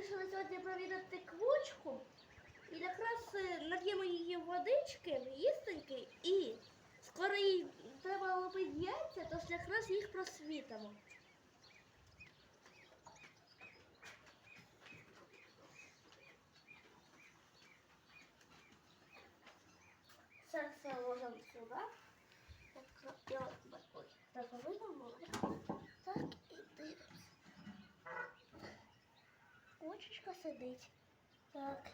вирішили сьогодні провідати квочку. І якраз е, її водички, їстеньки, і скоро їй треба ловити яйця, тож якраз їх просвітимо. Це все ложимо сюди. Так, я ой, так виймемо. Так, і дивимося. Кочечка сидить. Так.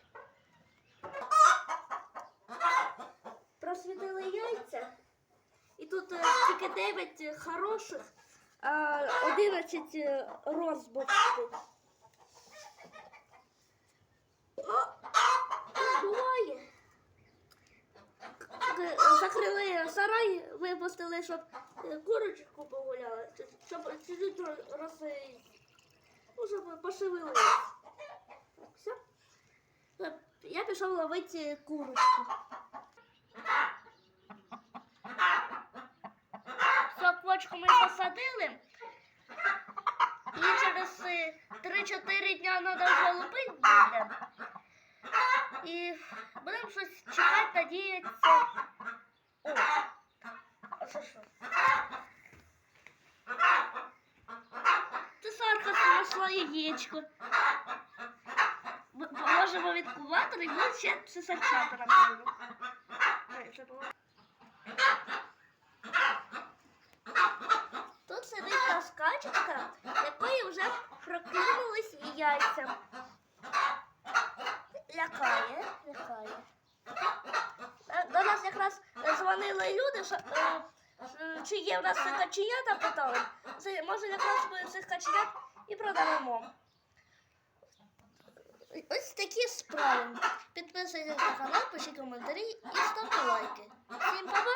Просвітили яйця. І тут е, тільки 9 хороших, а 11 е, розбочки. Закрили сарай, випустили, щоб е, курочку погуляли, щоб чуть-чуть ро- ну, щоб пошевелились. Так, все. Е, Я пішов ловити курочку. Все, квочку ми посадили. І через е, 3-4 дня треба вже лупити буде. І будемо щось чекати, надіятися. О, це що? Це знайшла яєчко. М- Можемо відкувати і буде ще. Це було. Тут сидить наша качечка, якої вже прокинулись яйця. Лякає, лякає. Е, До нас якраз дзвонили люди, що, е, чи є в нас каченята, питали. Це, може якраз ми цих каченят і продамо. Ось такі справи. Підписуйтесь на канал, пишіть коментарі і ставте лайки. Всім па-па!